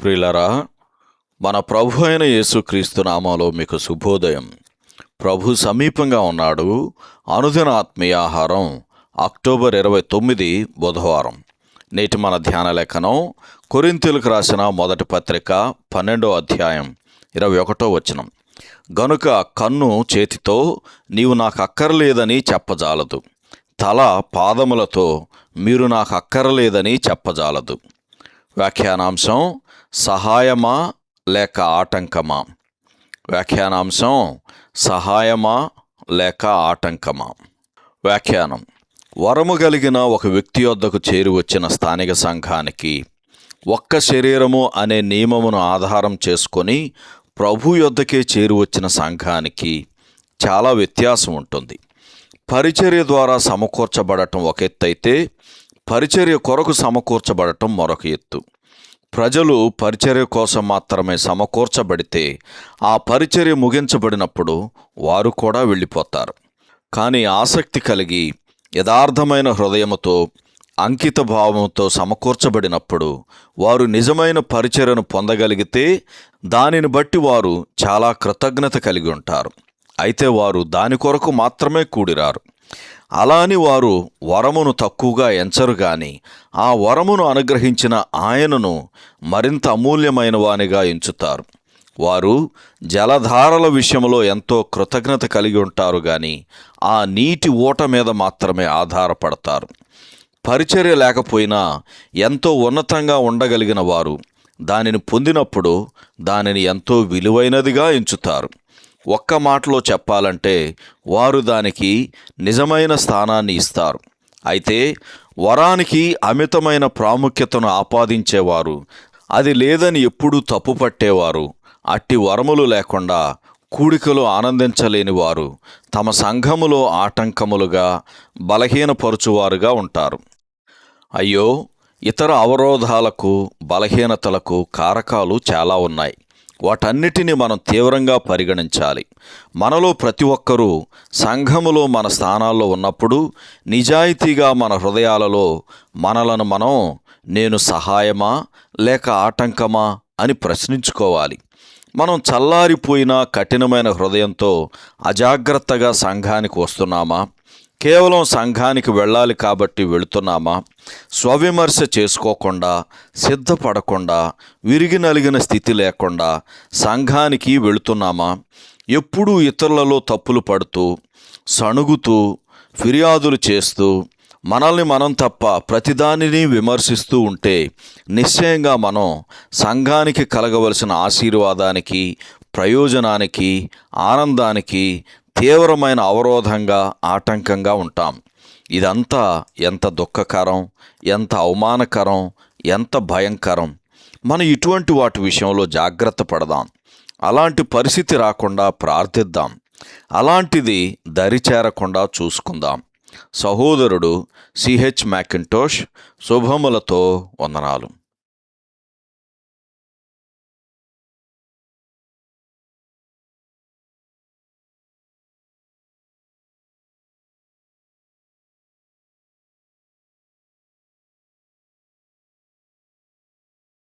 ప్రియులరా మన ప్రభు అయిన యేసుక్రీస్తు నామాలో మీకు శుభోదయం. ప్రభు సమీపంగా ఉన్నాడు. అనుదిన ఆత్మీయ ఆహారం అక్టోబర్ ఇరవై తొమ్మిది బుధవారం. నేటి మన ధ్యాన లేఖనం కొరింతీలకు రాసిన మొదటి పత్రిక పన్నెండో అధ్యాయం ఇరవై ఒకటో వచనం. గనుక కన్ను చేతితో నీవు నాకు అక్కర్లేదని చెప్పజాలదు. తల పాదములతో మీరు నాకు అక్కరలేదని చెప్పజాలదు. వ్యాఖ్యానాంశం సహాయమా లేక ఆటంకమా? వ్యాఖ్యానాంశం సహాయమా లేక ఆటంకమా? వ్యాఖ్యానం. వరము కలిగిన ఒక వ్యక్తి వద్దకు చేరి వచ్చిన స్థానిక సంఘానికి ఒక్క శరీరము అనే నియమమును ఆధారం చేసుకొని ప్రభు యొద్దకే చేరి వచ్చిన సంఘానికి చాలా వ్యత్యాసం ఉంటుంది పరిచర్య ద్వారా సమకూర్చబడటం ఒక ఎత్తు అయితే పరిచర్య కొరకు సమకూర్చబడటం మరొక ఎత్తు. ప్రజలు పరిచర్య కోసం మాత్రమే సమకూర్చబడితే ఆ పరిచర్య ముగించబడినప్పుడు వారు కూడా వెళ్ళిపోతారు. కానీ ఆసక్తి కలిగి యథార్థమైన హృదయముతో అంకిత భావంతో సమకూర్చబడినప్పుడు వారు నిజమైన పరిచర్యను పొందగలిగితే దానిని బట్టి వారు చాలా కృతజ్ఞత కలిగి ఉంటారు. అయితే వారు దాని కొరకు మాత్రమే కూడిరారు. అలా అని వారు వరమును తక్కువగా ఎంచరు గాని ఆ వరమును అనుగ్రహించిన ఆయనను మరింత అమూల్యమైన వానిగా ఎంచుతారు. వారు జలధారల విషయంలో ఎంతో కృతజ్ఞత కలిగి ఉంటారు గాని ఆ నీటి ఊట మీద మాత్రమే ఆధారపడతారు. పరిచర్య లేకపోయినా ఎంతో ఉన్నతంగా ఉండగలిగిన వారు దానిని పొందినప్పుడు దానిని ఎంతో విలువైనదిగా ఎంచుతారు. ఒక్క మాటలో చెప్పాలంటే వారు దానికి నిజమైన స్థానాన్ని ఇస్తారు. అయితే వరానికి అమితమైన ప్రాముఖ్యతను ఆపాదించేవారు అది లేదని ఎప్పుడూ తప్పు పట్టేవారు అట్టి వరములు లేకుండా కూడికలో ఆనందించలేని వారు తమ సంఘములో ఆటంకములుగా బలహీనపరుచువారుగా ఉంటారు. అయ్యో ఇతర అవరోధాలకు బలహీనతలకు కారకాలు చాలా ఉన్నాయి. వాటన్నిటిని మనం తీవ్రంగా పరిగణించాలి. మనలో ప్రతి ఒక్కరూ సంఘములో మన స్థానాల్లో ఉన్నప్పుడు నిజాయితీగా మన హృదయాలలో మనలను మనం నేను సహాయమా లేక ఆటంకమా అని ప్రశ్నించుకోవాలి. మనం చల్లారిపోయిన కఠినమైన హృదయంతో అజాగ్రత్తగా సంఘానికి వస్తున్నామా? కేవలం సంఘానికి వెళ్ళాలి కాబట్టి వెళుతున్నామా? స్వవిమర్శ చేసుకోకుండా సిద్ధపడకుండా విరిగి నలిగిన స్థితి లేకుండా సంఘానికి వెళుతున్నామా? ఎప్పుడూ ఇతరులలో తప్పులు పడుతూ సణుగుతూ ఫిర్యాదులు చేస్తూ మనల్ని మనం తప్ప ప్రతిదానిని విమర్శిస్తూ ఉంటే నిశ్చయంగా మనం సంఘానికి కలగవలసిన ఆశీర్వాదానికి ప్రయోజనానికి ఆనందానికి తీవ్రమైన అవరోధంగా ఆటంకంగా ఉంటాం. ఇదంతా ఎంత దుఃఖకరం ఎంత అవమానకరం ఎంత భయంకరం. మనం ఇటువంటి వాటి విషయంలో జాగ్రత్త పడదాం. అలాంటి పరిస్థితి రాకుండా ప్రార్థిద్దాం. అలాంటిది దరి చేరకుండా చూసుకుందాం. సహోదరుడు సిహెచ్ మ్యాకింటోష్ శుభములతో వందనాలు.